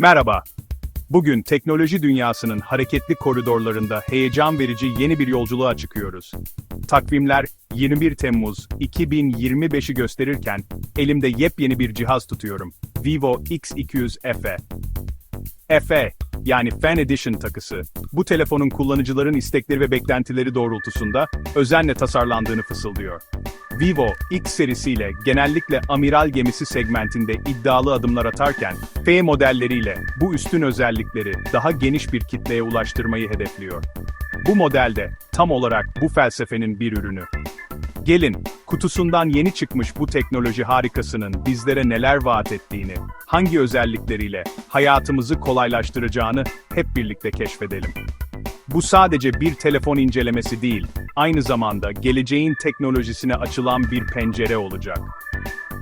Merhaba. Bugün teknoloji dünyasının hareketli koridorlarında heyecan verici yeni bir yolculuğa çıkıyoruz. Takvimler 21 Temmuz 2025'i gösterirken elimde yepyeni bir cihaz tutuyorum. Vivo X200 FE. FE, yani Fan Edition takısı, bu telefonun kullanıcıların istekleri ve beklentileri doğrultusunda özenle tasarlandığını fısıldıyor. Vivo, X serisiyle genellikle amiral gemisi segmentinde iddialı adımlar atarken, F modelleriyle bu üstün özellikleri daha geniş bir kitleye ulaştırmayı hedefliyor. Bu modelde tam olarak bu felsefenin bir ürünü. Gelin, kutusundan yeni çıkmış bu teknoloji harikasının bizlere neler vaat ettiğini, hangi özellikleriyle hayatımızı kolaylaştıracağını hep birlikte keşfedelim. Bu sadece bir telefon incelemesi değil, aynı zamanda geleceğin teknolojisine açılan bir pencere olacak.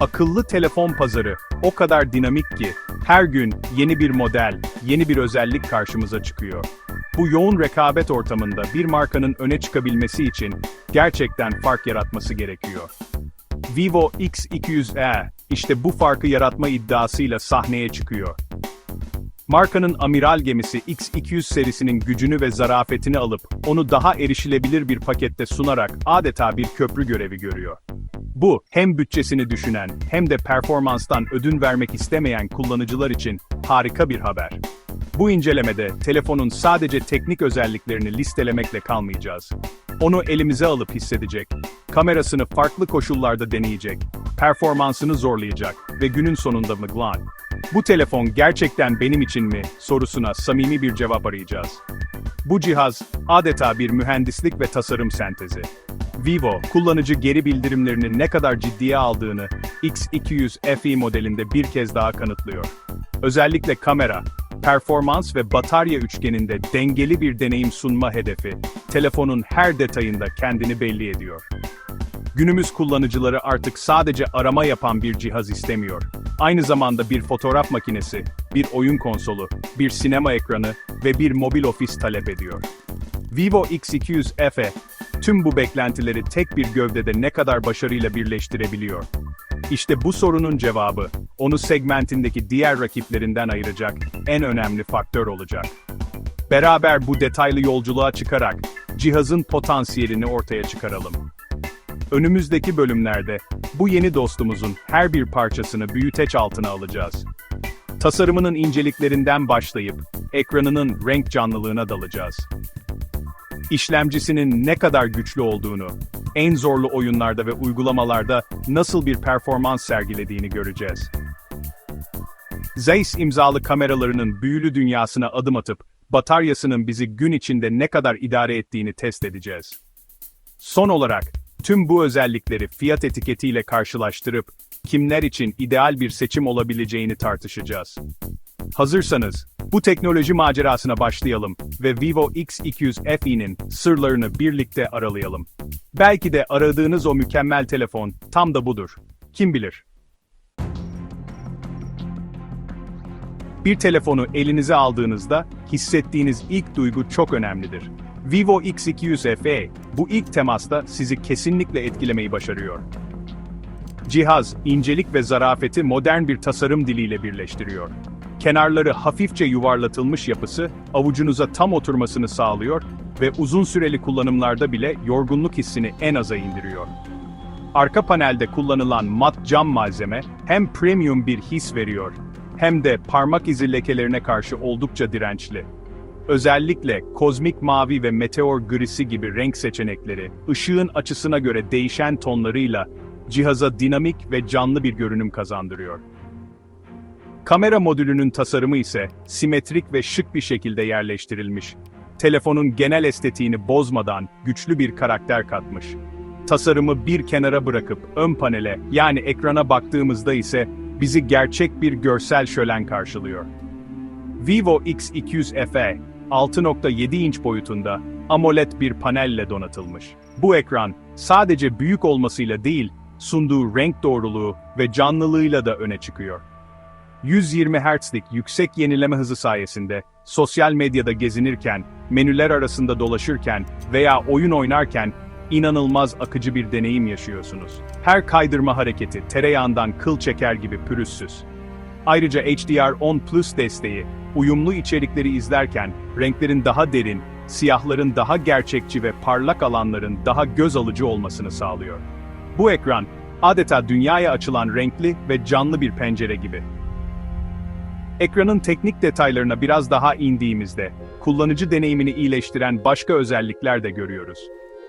Akıllı telefon pazarı o kadar dinamik ki her gün yeni bir model, yeni bir özellik karşımıza çıkıyor. Bu yoğun rekabet ortamında bir markanın öne çıkabilmesi için gerçekten fark yaratması gerekiyor. Vivo X200e işte bu farkı yaratma iddiasıyla sahneye çıkıyor. Markanın amiral gemisi X200 serisinin gücünü ve zarafetini alıp onu daha erişilebilir bir pakette sunarak adeta bir köprü görevi görüyor. Bu hem bütçesini düşünen hem de performanstan ödün vermek istemeyen kullanıcılar için harika bir haber. Bu incelemede telefonun sadece teknik özelliklerini listelemekle kalmayacağız. Onu elimize alıp hissedecek, kamerasını farklı koşullarda deneyecek, performansını zorlayacak ve günün sonunda mıglan. Bu telefon gerçekten benim için mi sorusuna samimi bir cevap arayacağız. Bu cihaz adeta bir mühendislik ve tasarım sentezi. Vivo, kullanıcı geri bildirimlerini ne kadar ciddiye aldığını X200 FE modelinde bir kez daha kanıtlıyor. Özellikle kamera, performans ve batarya üçgeninde dengeli bir deneyim sunma hedefi, telefonun her detayında kendini belli ediyor. Günümüz kullanıcıları artık sadece arama yapan bir cihaz istemiyor. Aynı zamanda bir fotoğraf makinesi, bir oyun konsolu, bir sinema ekranı ve bir mobil ofis talep ediyor. Vivo X200 FE, tüm bu beklentileri tek bir gövdede ne kadar başarıyla birleştirebiliyor. İşte bu sorunun cevabı, onu segmentindeki diğer rakiplerinden ayıracak en önemli faktör olacak. Beraber bu detaylı yolculuğa çıkarak cihazın potansiyelini ortaya çıkaralım. Önümüzdeki bölümlerde bu yeni dostumuzun her bir parçasını büyüteç altına alacağız. Tasarımının inceliklerinden başlayıp ekranının renk canlılığına dalacağız. İşlemcisinin ne kadar güçlü olduğunu, en zorlu oyunlarda ve uygulamalarda nasıl bir performans sergilediğini göreceğiz. Zeiss imzalı kameralarının büyülü dünyasına adım atıp bataryasının bizi gün içinde ne kadar idare ettiğini test edeceğiz. Son olarak, tüm bu özellikleri fiyat etiketiyle karşılaştırıp, kimler için ideal bir seçim olabileceğini tartışacağız. Hazırsanız, bu teknoloji macerasına başlayalım ve Vivo X200 FE'nin sırlarını birlikte aralayalım. Belki de aradığınız o mükemmel telefon tam da budur. Kim bilir? Bir telefonu elinize aldığınızda hissettiğiniz ilk duygu çok önemlidir. Vivo X200 FE bu ilk temasta sizi kesinlikle etkilemeyi başarıyor. Cihaz, incelik ve zarafeti modern bir tasarım diliyle birleştiriyor. Kenarları hafifçe yuvarlatılmış yapısı, avucunuza tam oturmasını sağlıyor ve uzun süreli kullanımlarda bile yorgunluk hissini en aza indiriyor. Arka panelde kullanılan mat cam malzeme hem premium bir his veriyor, hem de parmak izi lekelerine karşı oldukça dirençli. Özellikle kozmik mavi ve meteor grisi gibi renk seçenekleri, ışığın açısına göre değişen tonlarıyla cihaza dinamik ve canlı bir görünüm kazandırıyor. Kamera modülünün tasarımı ise simetrik ve şık bir şekilde yerleştirilmiş. Telefonun genel estetiğini bozmadan güçlü bir karakter katmış. Tasarımı bir kenara bırakıp ön panele yani ekrana baktığımızda ise bizi gerçek bir görsel şölen karşılıyor. Vivo X200 FE 6.7 inç boyutunda AMOLED bir panelle donatılmış. Bu ekran sadece büyük olmasıyla değil, sunduğu renk doğruluğu ve canlılığıyla da öne çıkıyor. 120 Hz'lik yüksek yenileme hızı sayesinde sosyal medyada gezinirken, menüler arasında dolaşırken veya oyun oynarken inanılmaz akıcı bir deneyim yaşıyorsunuz. Her kaydırma hareketi tereyağından kıl çeker gibi pürüzsüz. Ayrıca HDR10 Plus desteği, uyumlu içerikleri izlerken renklerin daha derin, siyahların daha gerçekçi ve parlak alanların daha göz alıcı olmasını sağlıyor. Bu ekran, adeta dünyaya açılan renkli ve canlı bir pencere gibi. Ekranın teknik detaylarına biraz daha indiğimizde, kullanıcı deneyimini iyileştiren başka özellikler de görüyoruz.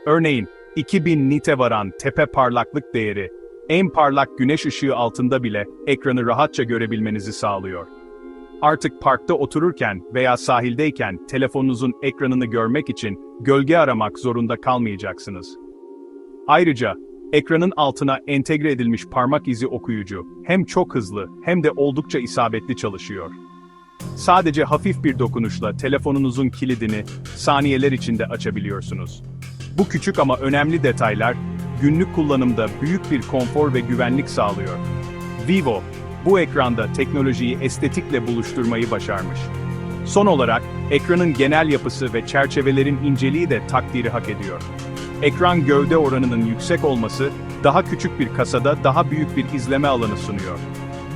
Örneğin, 2000 nite varan tepe parlaklık değeri, en parlak güneş ışığı altında bile ekranı rahatça görebilmenizi sağlıyor. Artık parkta otururken veya sahildeyken telefonunuzun ekranını görmek için gölge aramak zorunda kalmayacaksınız. Ayrıca, ekranın altına entegre edilmiş parmak izi okuyucu hem çok hızlı hem de oldukça isabetli çalışıyor. Sadece hafif bir dokunuşla telefonunuzun kilidini saniyeler içinde açabiliyorsunuz. Bu küçük ama önemli detaylar, günlük kullanımda büyük bir konfor ve güvenlik sağlıyor. Vivo, bu ekranda teknolojiyi estetikle buluşturmayı başarmış. Son olarak, ekranın genel yapısı ve çerçevelerin inceliği de takdiri hak ediyor. Ekran gövde oranının yüksek olması, daha küçük bir kasada daha büyük bir izleme alanı sunuyor.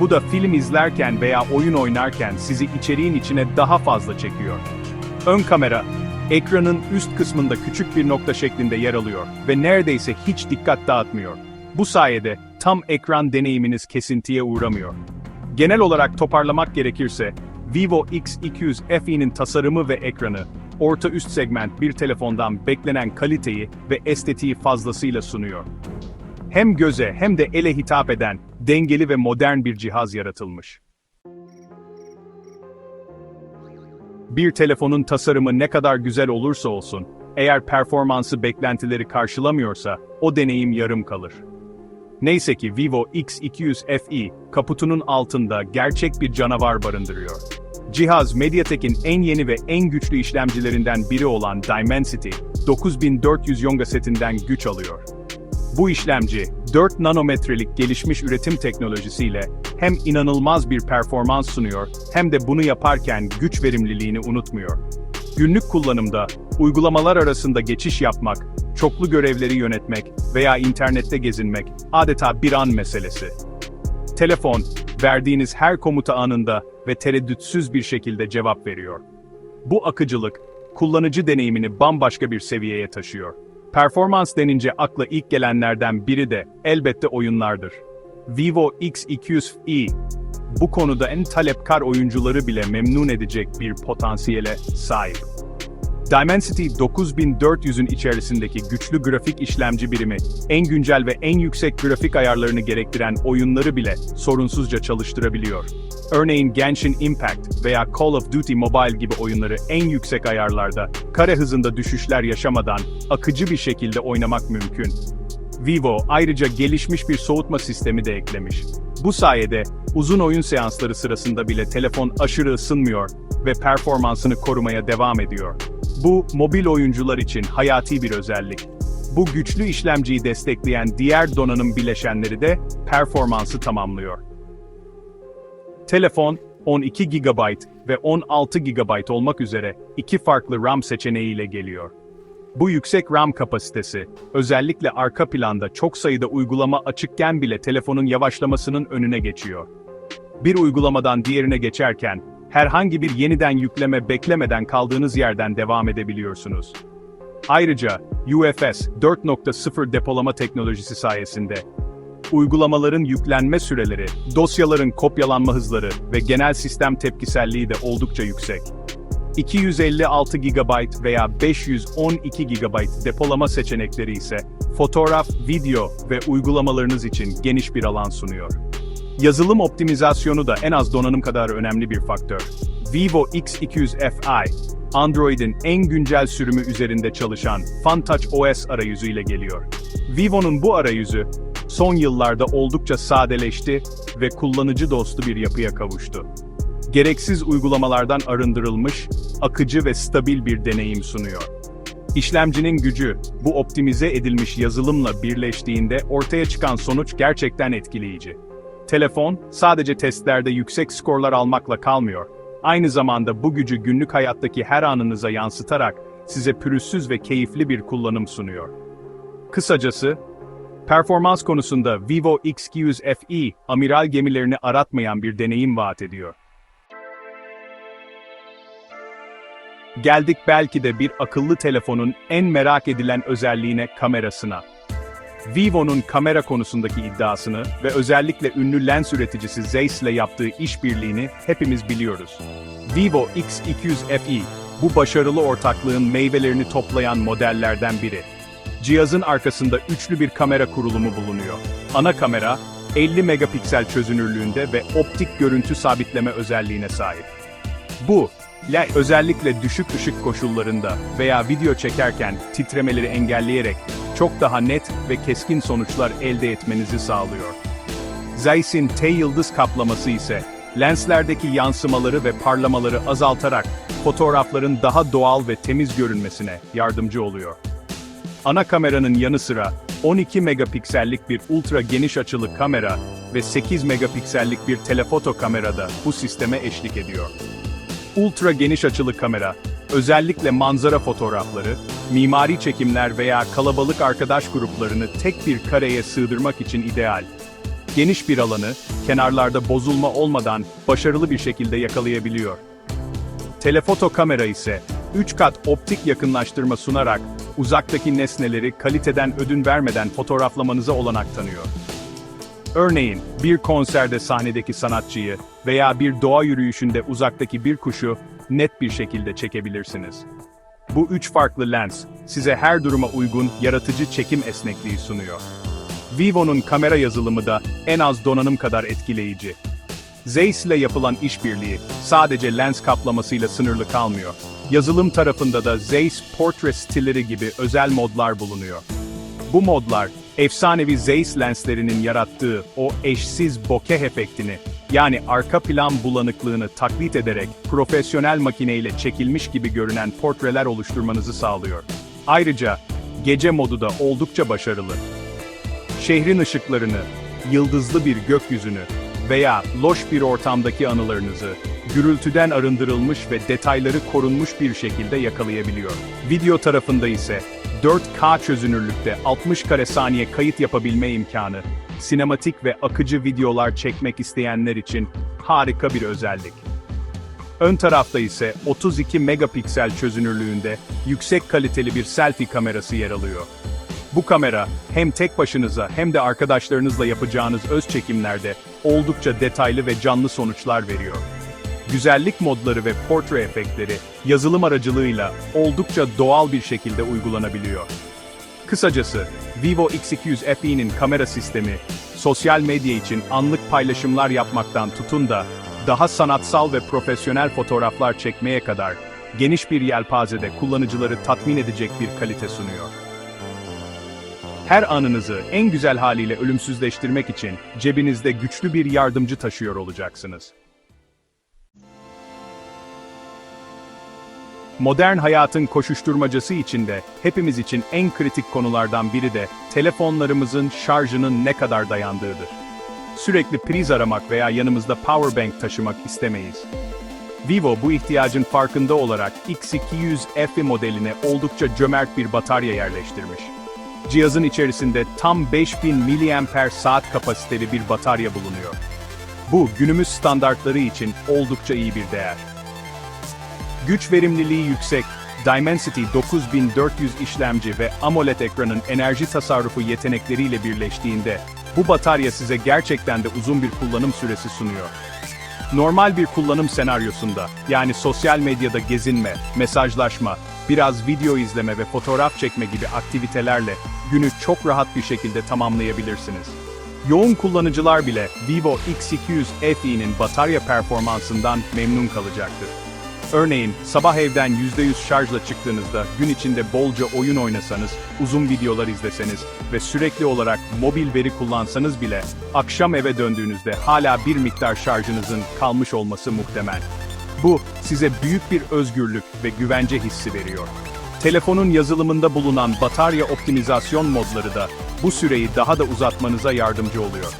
Bu da film izlerken veya oyun oynarken sizi içeriğin içine daha fazla çekiyor. Ön kamera, ekranın üst kısmında küçük bir nokta şeklinde yer alıyor ve neredeyse hiç dikkat dağıtmıyor. Bu sayede tam ekran deneyiminiz kesintiye uğramıyor. Genel olarak toparlamak gerekirse, Vivo X200 FE'nin tasarımı ve ekranı, orta üst segment bir telefondan beklenen kaliteyi ve estetiği fazlasıyla sunuyor. Hem göze hem de ele hitap eden, dengeli ve modern bir cihaz yaratılmış. Bir telefonun tasarımı ne kadar güzel olursa olsun, eğer performansı beklentileri karşılamıyorsa, o deneyim yarım kalır. Neyse ki Vivo X200 FE, kaputunun altında gerçek bir canavar barındırıyor. Cihaz Mediatek'in en yeni ve en güçlü işlemcilerinden biri olan Dimensity, 9400 Yonga setinden güç alıyor. Bu işlemci, 4 nanometrelik gelişmiş üretim teknolojisiyle hem inanılmaz bir performans sunuyor hem de bunu yaparken güç verimliliğini unutmuyor. Günlük kullanımda, uygulamalar arasında geçiş yapmak, çoklu görevleri yönetmek veya internette gezinmek adeta bir an meselesi. Telefon, verdiğiniz her komuta anında ve tereddütsüz bir şekilde cevap veriyor. Bu akıcılık, kullanıcı deneyimini bambaşka bir seviyeye taşıyor. Performans denince akla ilk gelenlerden biri de elbette oyunlardır. Vivo X200e, bu konuda en talepkar oyuncuları bile memnun edecek bir potansiyele sahip. Dimensity 9400'ün içerisindeki güçlü grafik işlemci birimi, en güncel ve en yüksek grafik ayarlarını gerektiren oyunları bile sorunsuzca çalıştırabiliyor. Örneğin Genshin Impact veya Call of Duty Mobile gibi oyunları en yüksek ayarlarda, kare hızında düşüşler yaşamadan akıcı bir şekilde oynamak mümkün. Vivo ayrıca gelişmiş bir soğutma sistemi de eklemiş. Bu sayede uzun oyun seansları sırasında bile telefon aşırı ısınmıyor ve performansını korumaya devam ediyor. Bu, mobil oyuncular için hayati bir özellik. Bu güçlü işlemciyi destekleyen diğer donanım bileşenleri de performansı tamamlıyor. Telefon, 12 GB ve 16 GB olmak üzere iki farklı RAM seçeneğiyle geliyor. Bu yüksek RAM kapasitesi, özellikle arka planda çok sayıda uygulama açıkken bile telefonun yavaşlamasının önüne geçiyor. Bir uygulamadan diğerine geçerken, herhangi bir yeniden yükleme beklemeden kaldığınız yerden devam edebiliyorsunuz. Ayrıca, UFS 4.0 depolama teknolojisi sayesinde, uygulamaların yüklenme süreleri, dosyaların kopyalanma hızları ve genel sistem tepkiselliği de oldukça yüksek. 256 GB veya 512 GB depolama seçenekleri ise, fotoğraf, video ve uygulamalarınız için geniş bir alan sunuyor. Yazılım optimizasyonu da en az donanım kadar önemli bir faktör. Vivo X200 Fi, Android'in en güncel sürümü üzerinde çalışan FunTouch OS arayüzüyle geliyor. Vivo'nun bu arayüzü, son yıllarda oldukça sadeleşti ve kullanıcı dostu bir yapıya kavuştu. Gereksiz uygulamalardan arındırılmış, akıcı ve stabil bir deneyim sunuyor. İşlemcinin gücü, bu optimize edilmiş yazılımla birleştiğinde ortaya çıkan sonuç gerçekten etkileyici. Telefon, sadece testlerde yüksek skorlar almakla kalmıyor. Aynı zamanda bu gücü günlük hayattaki her anınıza yansıtarak size pürüzsüz ve keyifli bir kullanım sunuyor. Kısacası, Performans konusunda Vivo X200 FE, amiral gemilerini aratmayan bir deneyim vaat ediyor. Geldik belki de bir akıllı telefonun en merak edilen özelliğine kamerasına. Vivo'nun kamera konusundaki iddiasını ve özellikle ünlü lens üreticisi Zeiss ile yaptığı işbirliğini hepimiz biliyoruz. Vivo X200 FE, bu başarılı ortaklığın meyvelerini toplayan modellerden biri. Cihazın arkasında üçlü bir kamera kurulumu bulunuyor. Ana kamera, 50 megapiksel çözünürlüğünde ve optik görüntü sabitleme özelliğine sahip. Bu, ile özellikle düşük ışık koşullarında veya video çekerken titremeleri engelleyerek çok daha net ve keskin sonuçlar elde etmenizi sağlıyor. Zeiss'in T yıldız kaplaması ise lenslerdeki yansımaları ve parlamaları azaltarak fotoğrafların daha doğal ve temiz görünmesine yardımcı oluyor. Ana kameranın yanı sıra 12 megapiksellik bir ultra geniş açılı kamera ve 8 megapiksellik bir telefoto kamera da bu sisteme eşlik ediyor. Ultra geniş açılı kamera, özellikle manzara fotoğrafları, mimari çekimler veya kalabalık arkadaş gruplarını tek bir kareye sığdırmak için ideal. Geniş bir alanı, kenarlarda bozulma olmadan başarılı bir şekilde yakalayabiliyor. Telefoto kamera ise 3 kat optik yakınlaştırma sunarak uzaktaki nesneleri kaliteden ödün vermeden fotoğraflamanıza olanak tanıyor. Örneğin, bir konserde sahnedeki sanatçıyı veya bir doğa yürüyüşünde uzaktaki bir kuşu net bir şekilde çekebilirsiniz. Bu üç farklı lens, size her duruma uygun yaratıcı çekim esnekliği sunuyor. Vivo'nun kamera yazılımı da en az donanım kadar etkileyici. Zeiss ile yapılan işbirliği sadece lens kaplamasıyla sınırlı kalmıyor. Yazılım tarafında da Zeiss Portrait stilleri gibi özel modlar bulunuyor. Bu modlar, efsanevi Zeiss lenslerinin yarattığı o eşsiz bokeh efektini, yani arka plan bulanıklığını taklit ederek profesyonel makineyle çekilmiş gibi görünen portreler oluşturmanızı sağlıyor. Ayrıca, gece modu da oldukça başarılı. Şehrin ışıklarını, yıldızlı bir gökyüzünü veya loş bir ortamdaki anılarınızı, gürültüden arındırılmış ve detayları korunmuş bir şekilde yakalayabiliyor. Video tarafında ise 4K çözünürlükte 60 kare saniye kayıt yapabilme imkanı, sinematik ve akıcı videolar çekmek isteyenler için harika bir özellik. Ön tarafta ise 32 megapiksel çözünürlüğünde yüksek kaliteli bir selfie kamerası yer alıyor. Bu kamera hem tek başınıza hem de arkadaşlarınızla yapacağınız öz çekimlerde oldukça detaylı ve canlı sonuçlar veriyor. Güzellik modları ve portre efektleri yazılım aracılığıyla oldukça doğal bir şekilde uygulanabiliyor. Kısacası, Vivo X200 FE'nin kamera sistemi, sosyal medya için anlık paylaşımlar yapmaktan tutun da, daha sanatsal ve profesyonel fotoğraflar çekmeye kadar, geniş bir yelpazede kullanıcıları tatmin edecek bir kalite sunuyor. Her anınızı en güzel haliyle ölümsüzleştirmek için cebinizde güçlü bir yardımcı taşıyor olacaksınız. Modern hayatın koşuşturmacası içinde hepimiz için en kritik konulardan biri de telefonlarımızın şarjının ne kadar dayandığıdır. Sürekli priz aramak veya yanımızda powerbank taşımak istemeyiz. Vivo bu ihtiyacın farkında olarak X200 FE modeline oldukça cömert bir batarya yerleştirmiş. Cihazın içerisinde tam 5000 mAh kapasiteli bir batarya bulunuyor. Bu günümüz standartları için oldukça iyi bir değer. Güç verimliliği yüksek, Dimensity 9400 işlemci ve AMOLED ekranın enerji tasarrufu yetenekleriyle birleştiğinde, bu batarya size gerçekten de uzun bir kullanım süresi sunuyor. Normal bir kullanım senaryosunda, yani sosyal medyada gezinme, mesajlaşma, biraz video izleme ve fotoğraf çekme gibi aktivitelerle günü çok rahat bir şekilde tamamlayabilirsiniz. Yoğun kullanıcılar bile Vivo X200 FE'nin batarya performansından memnun kalacaktır. Örneğin, sabah evden %100 şarjla çıktığınızda gün içinde bolca oyun oynasanız, uzun videolar izleseniz ve sürekli olarak mobil veri kullansanız bile, akşam eve döndüğünüzde hala bir miktar şarjınızın kalmış olması muhtemel. Bu, size büyük bir özgürlük ve güvence hissi veriyor. Telefonun yazılımında bulunan batarya optimizasyon modları da bu süreyi daha da uzatmanıza yardımcı oluyor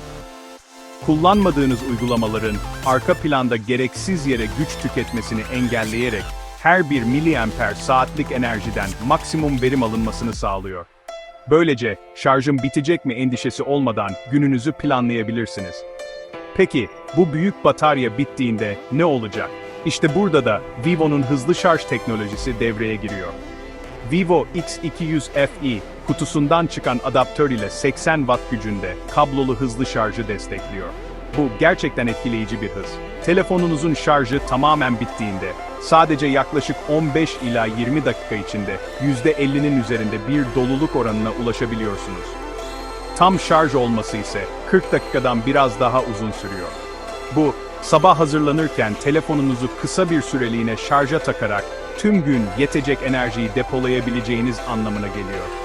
kullanmadığınız uygulamaların arka planda gereksiz yere güç tüketmesini engelleyerek her bir miliamper saatlik enerjiden maksimum verim alınmasını sağlıyor. Böylece şarjım bitecek mi endişesi olmadan gününüzü planlayabilirsiniz. Peki, bu büyük batarya bittiğinde ne olacak? İşte burada da Vivo'nun hızlı şarj teknolojisi devreye giriyor. Vivo X200 FE, kutusundan çıkan adaptör ile 80 watt gücünde kablolu hızlı şarjı destekliyor. Bu gerçekten etkileyici bir hız. Telefonunuzun şarjı tamamen bittiğinde, sadece yaklaşık 15 ila 20 dakika içinde %50'nin üzerinde bir doluluk oranına ulaşabiliyorsunuz. Tam şarj olması ise 40 dakikadan biraz daha uzun sürüyor. Bu, sabah hazırlanırken telefonunuzu kısa bir süreliğine şarja takarak tüm gün yetecek enerjiyi depolayabileceğiniz anlamına geliyor.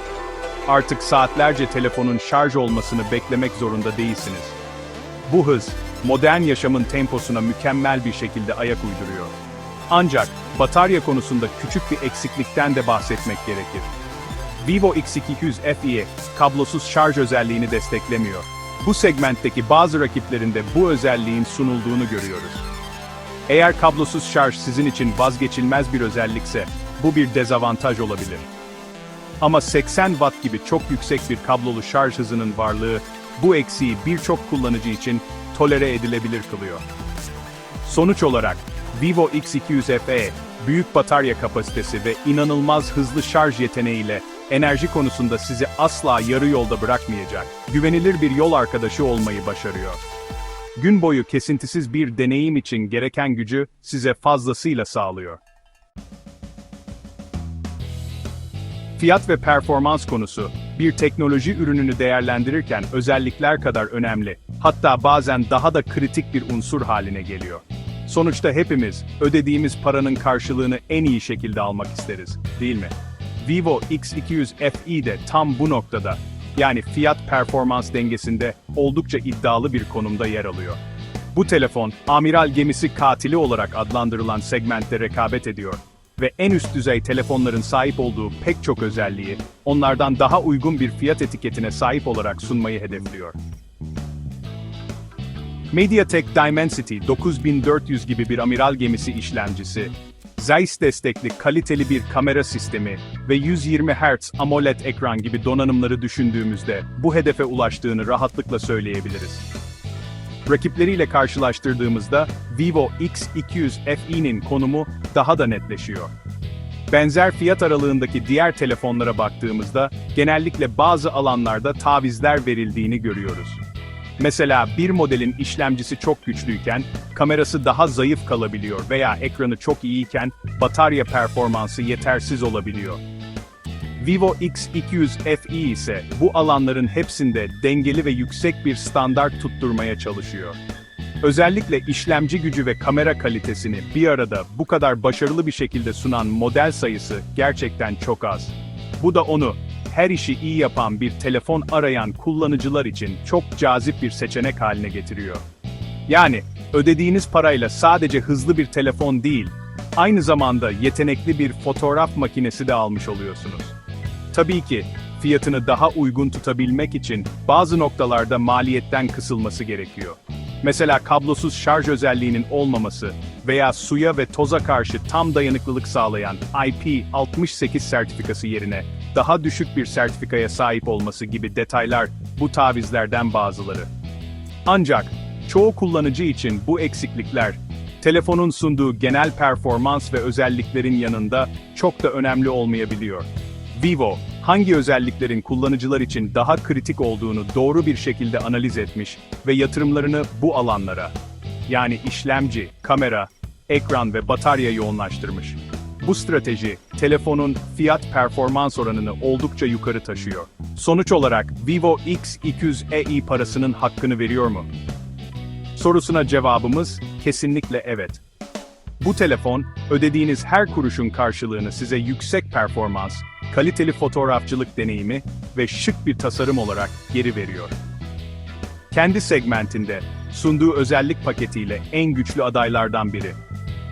Artık saatlerce telefonun şarj olmasını beklemek zorunda değilsiniz. Bu hız, modern yaşamın temposuna mükemmel bir şekilde ayak uyduruyor. Ancak, batarya konusunda küçük bir eksiklikten de bahsetmek gerekir. Vivo X200 FE, kablosuz şarj özelliğini desteklemiyor. Bu segmentteki bazı rakiplerinde bu özelliğin sunulduğunu görüyoruz. Eğer kablosuz şarj sizin için vazgeçilmez bir özellikse, bu bir dezavantaj olabilir. Ama 80 watt gibi çok yüksek bir kablolu şarj hızının varlığı, bu eksiği birçok kullanıcı için tolere edilebilir kılıyor. Sonuç olarak, Vivo X200 FE, büyük batarya kapasitesi ve inanılmaz hızlı şarj yeteneğiyle enerji konusunda sizi asla yarı yolda bırakmayacak, güvenilir bir yol arkadaşı olmayı başarıyor. Gün boyu kesintisiz bir deneyim için gereken gücü size fazlasıyla sağlıyor. Fiyat ve performans konusu, bir teknoloji ürününü değerlendirirken özellikler kadar önemli, hatta bazen daha da kritik bir unsur haline geliyor. Sonuçta hepimiz, ödediğimiz paranın karşılığını en iyi şekilde almak isteriz, değil mi? Vivo X200 FE de tam bu noktada, yani fiyat-performans dengesinde oldukça iddialı bir konumda yer alıyor. Bu telefon, amiral gemisi katili olarak adlandırılan segmentte rekabet ediyor ve en üst düzey telefonların sahip olduğu pek çok özelliği, onlardan daha uygun bir fiyat etiketine sahip olarak sunmayı hedefliyor. MediaTek Dimensity 9400 gibi bir amiral gemisi işlemcisi, Zeiss destekli kaliteli bir kamera sistemi ve 120 Hz AMOLED ekran gibi donanımları düşündüğümüzde bu hedefe ulaştığını rahatlıkla söyleyebiliriz. Rakipleriyle karşılaştırdığımızda Vivo X200 FE'nin konumu daha da netleşiyor. Benzer fiyat aralığındaki diğer telefonlara baktığımızda genellikle bazı alanlarda tavizler verildiğini görüyoruz. Mesela bir modelin işlemcisi çok güçlüyken, kamerası daha zayıf kalabiliyor veya ekranı çok iyiyken, batarya performansı yetersiz olabiliyor. Vivo X200 FE ise bu alanların hepsinde dengeli ve yüksek bir standart tutturmaya çalışıyor. Özellikle işlemci gücü ve kamera kalitesini bir arada bu kadar başarılı bir şekilde sunan model sayısı gerçekten çok az. Bu da onu her işi iyi yapan bir telefon arayan kullanıcılar için çok cazip bir seçenek haline getiriyor. Yani, ödediğiniz parayla sadece hızlı bir telefon değil, aynı zamanda yetenekli bir fotoğraf makinesi de almış oluyorsunuz. Tabii ki, fiyatını daha uygun tutabilmek için bazı noktalarda maliyetten kısılması gerekiyor. Mesela kablosuz şarj özelliğinin olmaması veya suya ve toza karşı tam dayanıklılık sağlayan IP68 sertifikası yerine daha düşük bir sertifikaya sahip olması gibi detaylar bu tavizlerden bazıları. Ancak çoğu kullanıcı için bu eksiklikler telefonun sunduğu genel performans ve özelliklerin yanında çok da önemli olmayabiliyor. Vivo, hangi özelliklerin kullanıcılar için daha kritik olduğunu doğru bir şekilde analiz etmiş ve yatırımlarını bu alanlara, yani işlemci, kamera, ekran ve batarya yoğunlaştırmış. Bu strateji, telefonun fiyat-performans oranını oldukça yukarı taşıyor. Sonuç olarak Vivo X200 EI parasının hakkını veriyor mu? Sorusuna cevabımız kesinlikle evet. Bu telefon, ödediğiniz her kuruşun karşılığını size yüksek performans, kaliteli fotoğrafçılık deneyimi ve şık bir tasarım olarak geri veriyor. Kendi segmentinde, sunduğu özellik paketiyle en güçlü adaylardan biri.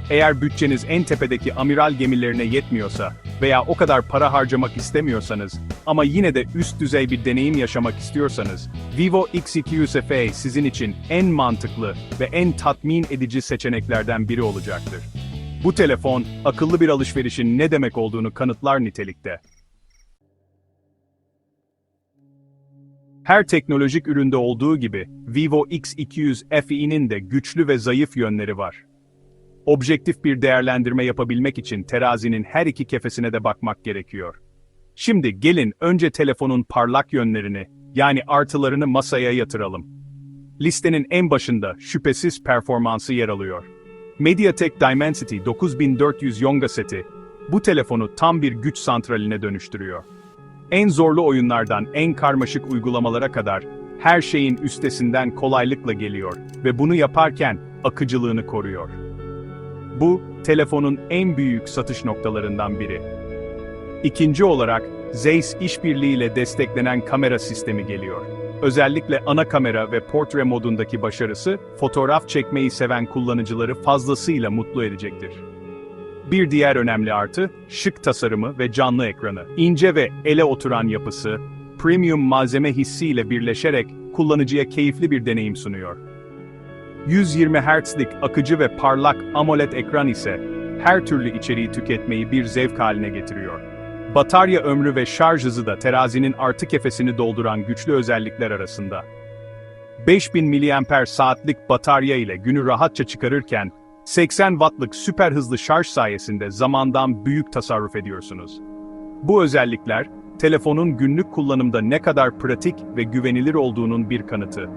Eğer bütçeniz en tepedeki amiral gemilerine yetmiyorsa veya o kadar para harcamak istemiyorsanız ama yine de üst düzey bir deneyim yaşamak istiyorsanız, Vivo X200 FE sizin için en mantıklı ve en tatmin edici seçeneklerden biri olacaktır. Bu telefon, akıllı bir alışverişin ne demek olduğunu kanıtlar nitelikte. Her teknolojik üründe olduğu gibi, Vivo X200 FE'nin de güçlü ve zayıf yönleri var. Objektif bir değerlendirme yapabilmek için terazinin her iki kefesine de bakmak gerekiyor. Şimdi gelin önce telefonun parlak yönlerini, yani artılarını masaya yatıralım. Listenin en başında şüphesiz performansı yer alıyor. MediaTek Dimensity 9400 Yonga seti, bu telefonu tam bir güç santraline dönüştürüyor. En zorlu oyunlardan en karmaşık uygulamalara kadar her şeyin üstesinden kolaylıkla geliyor ve bunu yaparken akıcılığını koruyor. Bu, telefonun en büyük satış noktalarından biri. İkinci olarak, Zeiss işbirliğiyle desteklenen kamera sistemi geliyor. Özellikle ana kamera ve portre modundaki başarısı, fotoğraf çekmeyi seven kullanıcıları fazlasıyla mutlu edecektir. Bir diğer önemli artı, şık tasarımı ve canlı ekranı. İnce ve ele oturan yapısı, premium malzeme hissiyle birleşerek kullanıcıya keyifli bir deneyim sunuyor. 120 Hz'lik akıcı ve parlak AMOLED ekran ise her türlü içeriği tüketmeyi bir zevk haline getiriyor. Batarya ömrü ve şarj hızı da terazinin artı kefesini dolduran güçlü özellikler arasında. 5000 mAh saatlik batarya ile günü rahatça çıkarırken, 80 wattlık süper hızlı şarj sayesinde zamandan büyük tasarruf ediyorsunuz. Bu özellikler, telefonun günlük kullanımda ne kadar pratik ve güvenilir olduğunun bir kanıtı.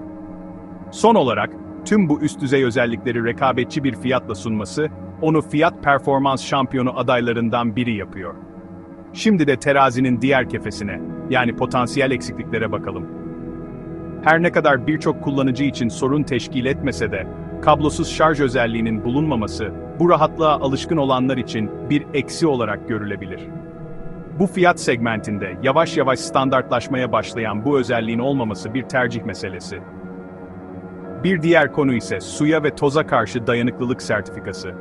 Son olarak, tüm bu üst düzey özellikleri rekabetçi bir fiyatla sunması, onu fiyat performans şampiyonu adaylarından biri yapıyor. Şimdi de terazinin diğer kefesine, yani potansiyel eksikliklere bakalım. Her ne kadar birçok kullanıcı için sorun teşkil etmese de, kablosuz şarj özelliğinin bulunmaması, bu rahatlığa alışkın olanlar için bir eksi olarak görülebilir. Bu fiyat segmentinde yavaş yavaş standartlaşmaya başlayan bu özelliğin olmaması bir tercih meselesi. Bir diğer konu ise suya ve toza karşı dayanıklılık sertifikası.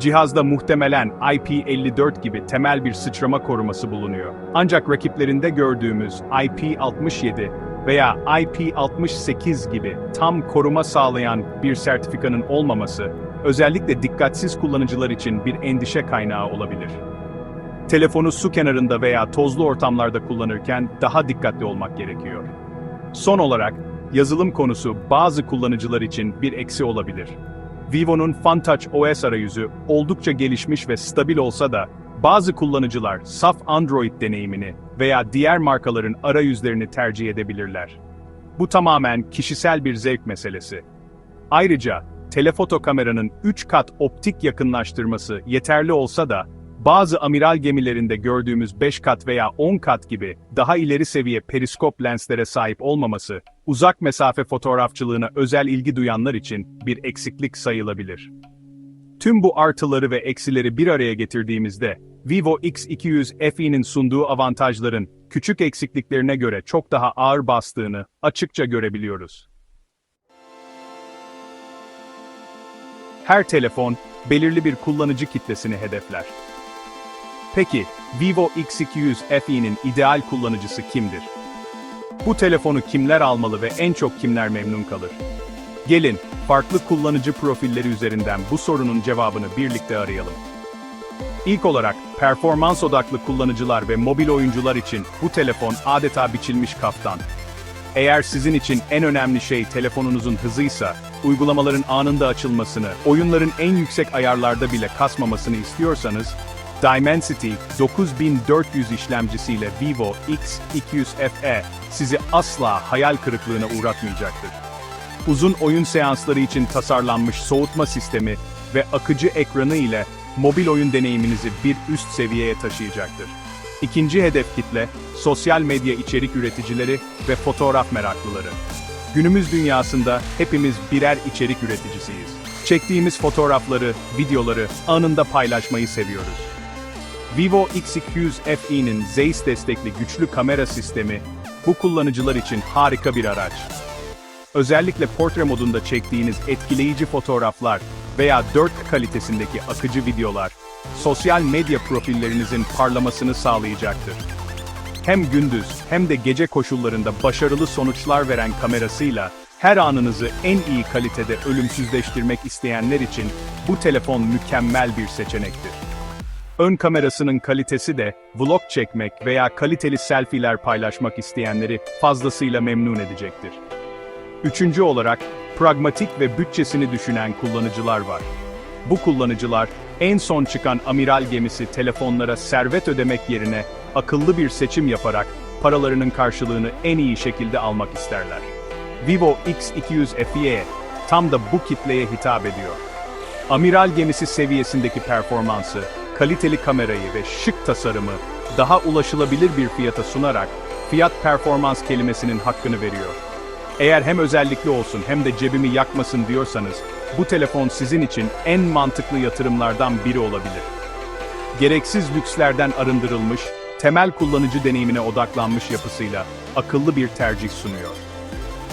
Cihazda muhtemelen IP54 gibi temel bir sıçrama koruması bulunuyor. Ancak rakiplerinde gördüğümüz IP67 veya IP68 gibi tam koruma sağlayan bir sertifikanın olmaması, özellikle dikkatsiz kullanıcılar için bir endişe kaynağı olabilir. Telefonu su kenarında veya tozlu ortamlarda kullanırken daha dikkatli olmak gerekiyor. Son olarak, yazılım konusu bazı kullanıcılar için bir eksi olabilir. Vivo'nun FunTouch OS arayüzü oldukça gelişmiş ve stabil olsa da, bazı kullanıcılar saf Android deneyimini veya diğer markaların arayüzlerini tercih edebilirler. Bu tamamen kişisel bir zevk meselesi. Ayrıca, telefoto kameranın 3 kat optik yakınlaştırması yeterli olsa da, bazı amiral gemilerinde gördüğümüz 5 kat veya 10 kat gibi daha ileri seviye periskop lenslere sahip olmaması, uzak mesafe fotoğrafçılığına özel ilgi duyanlar için bir eksiklik sayılabilir. Tüm bu artıları ve eksileri bir araya getirdiğimizde, Vivo X200 FE'nin sunduğu avantajların, küçük eksikliklerine göre çok daha ağır bastığını açıkça görebiliyoruz. Her telefon, belirli bir kullanıcı kitlesini hedefler. Peki, Vivo X200 FE'nin ideal kullanıcısı kimdir? Bu telefonu kimler almalı ve en çok kimler memnun kalır? Gelin, farklı kullanıcı profilleri üzerinden bu sorunun cevabını birlikte arayalım. İlk olarak, performans odaklı kullanıcılar ve mobil oyuncular için bu telefon adeta biçilmiş kaftan. Eğer sizin için en önemli şey telefonunuzun hızıysa, uygulamaların anında açılmasını, oyunların en yüksek ayarlarda bile kasmamasını istiyorsanız, Dimensity 9400 işlemcisiyle Vivo X200 FE sizi asla hayal kırıklığına uğratmayacaktır. Uzun oyun seansları için tasarlanmış soğutma sistemi ve akıcı ekranı ile mobil oyun deneyiminizi bir üst seviyeye taşıyacaktır. İkinci hedef kitle, sosyal medya içerik üreticileri ve fotoğraf meraklıları. Günümüz dünyasında hepimiz birer içerik üreticisiyiz. Çektiğimiz fotoğrafları, videoları anında paylaşmayı seviyoruz. Vivo X200 FE'nin Zeiss destekli güçlü kamera sistemi, bu kullanıcılar için harika bir araç. Özellikle portre modunda çektiğiniz etkileyici fotoğraflar veya 4K kalitesindeki akıcı videolar, sosyal medya profillerinizin parlamasını sağlayacaktır. Hem gündüz hem de gece koşullarında başarılı sonuçlar veren kamerasıyla, her anınızı en iyi kalitede ölümsüzleştirmek isteyenler için bu telefon mükemmel bir seçenektir. Ön kamerasının kalitesi de vlog çekmek veya kaliteli selfie'ler paylaşmak isteyenleri fazlasıyla memnun edecektir. Üçüncü olarak, pragmatik ve bütçesini düşünen kullanıcılar var. Bu kullanıcılar, en son çıkan amiral gemisi telefonlara servet ödemek yerine akıllı bir seçim yaparak paralarının karşılığını en iyi şekilde almak isterler. Vivo X200 FE tam da bu kitleye hitap ediyor. Amiral gemisi seviyesindeki performansı, kaliteli kamerayı ve şık tasarımı daha ulaşılabilir bir fiyata sunarak fiyat performans kelimesinin hakkını veriyor. Eğer hem özellikli olsun hem de cebimi yakmasın diyorsanız, bu telefon sizin için en mantıklı yatırımlardan biri olabilir. Gereksiz lükslerden arındırılmış, temel kullanıcı deneyimine odaklanmış yapısıyla akıllı bir tercih sunuyor.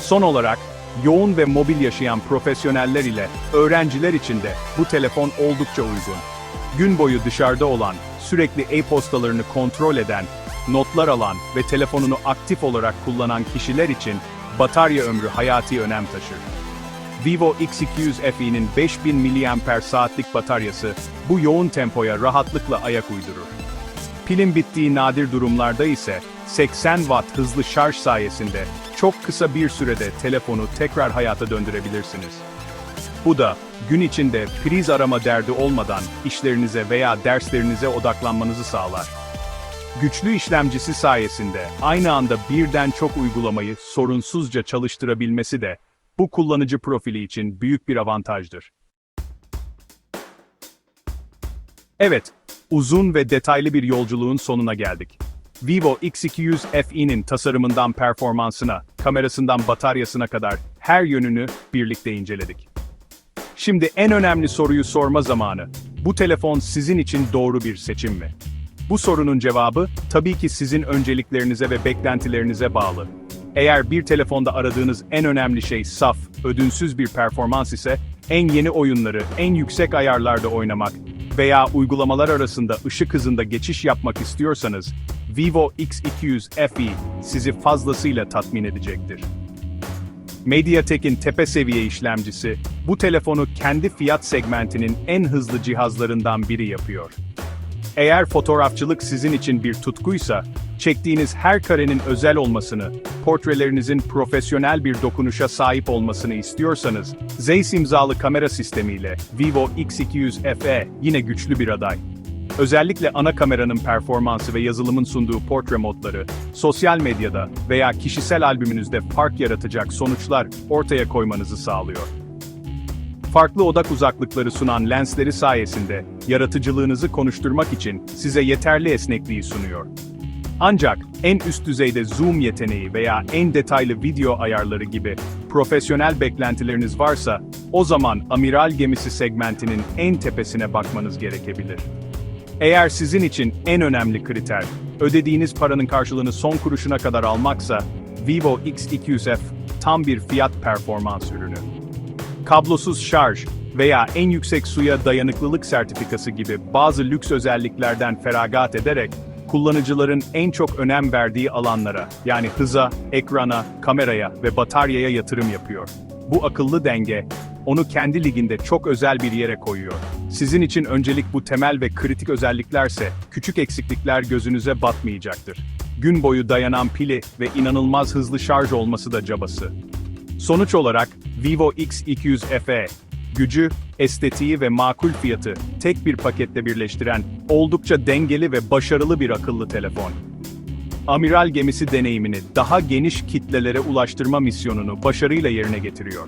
Son olarak, yoğun ve mobil yaşayan profesyoneller ile öğrenciler için de bu telefon oldukça uygun. Gün boyu dışarıda olan, sürekli e-postalarını kontrol eden, notlar alan ve telefonunu aktif olarak kullanan kişiler için batarya ömrü hayati önem taşır. Vivo X200 FE'nin 5000 mAh saatlik bataryası bu yoğun tempoya rahatlıkla ayak uydurur. Pilin bittiği nadir durumlarda ise 80 Watt hızlı şarj sayesinde çok kısa bir sürede telefonu tekrar hayata döndürebilirsiniz. Bu da gün içinde priz arama derdi olmadan işlerinize veya derslerinize odaklanmanızı sağlar. Güçlü işlemcisi sayesinde aynı anda birden çok uygulamayı sorunsuzca çalıştırabilmesi de bu kullanıcı profili için büyük bir avantajdır. Evet, uzun ve detaylı bir yolculuğun sonuna geldik. Vivo X200 FE'nin tasarımından performansına, kamerasından bataryasına kadar her yönünü birlikte inceledik. Şimdi en önemli soruyu sorma zamanı. Bu telefon sizin için doğru bir seçim mi? Bu sorunun cevabı tabii ki sizin önceliklerinize ve beklentilerinize bağlı. Eğer bir telefonda aradığınız en önemli şey saf, ödünsüz bir performans ise en yeni oyunları en yüksek ayarlarda oynamak veya uygulamalar arasında ışık hızında geçiş yapmak istiyorsanız Vivo X200 FE sizi fazlasıyla tatmin edecektir. MediaTek'in tepe seviye işlemcisi, bu telefonu kendi fiyat segmentinin en hızlı cihazlarından biri yapıyor. Eğer fotoğrafçılık sizin için bir tutkuysa, çektiğiniz her karenin özel olmasını, portrelerinizin profesyonel bir dokunuşa sahip olmasını istiyorsanız, Zeiss imzalı kamera sistemiyle Vivo X200 FE yine güçlü bir aday. Özellikle ana kameranın performansı ve yazılımın sunduğu portre modları, sosyal medyada veya kişisel albümünüzde fark yaratacak sonuçlar ortaya koymanızı sağlıyor. Farklı odak uzaklıkları sunan lensleri sayesinde yaratıcılığınızı konuşturmak için size yeterli esnekliği sunuyor. Ancak en üst düzeyde zoom yeteneği veya en detaylı video ayarları gibi profesyonel beklentileriniz varsa, o zaman amiral gemisi segmentinin en tepesine bakmanız gerekebilir. Eğer sizin için en önemli kriter, ödediğiniz paranın karşılığını son kuruşuna kadar almaksa, Vivo X200F tam bir fiyat performans ürünü. Kablosuz şarj veya en yüksek suya dayanıklılık sertifikası gibi bazı lüks özelliklerden feragat ederek, kullanıcıların en çok önem verdiği alanlara, yani hıza, ekrana, kameraya ve bataryaya yatırım yapıyor. Bu akıllı denge, onu kendi liginde çok özel bir yere koyuyor. Sizin için öncelik bu temel ve kritik özelliklerse, küçük eksiklikler gözünüze batmayacaktır. Gün boyu dayanan pili ve inanılmaz hızlı şarj olması da cabası. Sonuç olarak, Vivo X200 FE, gücü, estetiği ve makul fiyatı tek bir pakette birleştiren, oldukça dengeli ve başarılı bir akıllı telefon. Amiral gemisi deneyimini daha geniş kitlelere ulaştırma misyonunu başarıyla yerine getiriyor.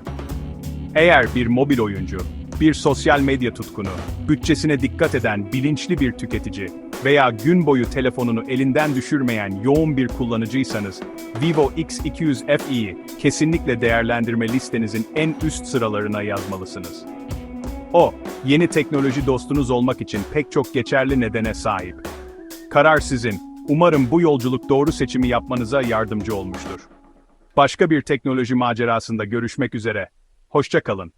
Eğer bir mobil oyuncu, bir sosyal medya tutkunu, bütçesine dikkat eden bilinçli bir tüketici veya gün boyu telefonunu elinden düşürmeyen yoğun bir kullanıcıysanız, Vivo X200 FE'yi kesinlikle değerlendirme listenizin en üst sıralarına yazmalısınız. O, yeni teknoloji dostunuz olmak için pek çok geçerli nedene sahip. Karar sizin. Umarım bu yolculuk doğru seçimi yapmanıza yardımcı olmuştur. Başka bir teknoloji macerasında görüşmek üzere. Hoşça kalın.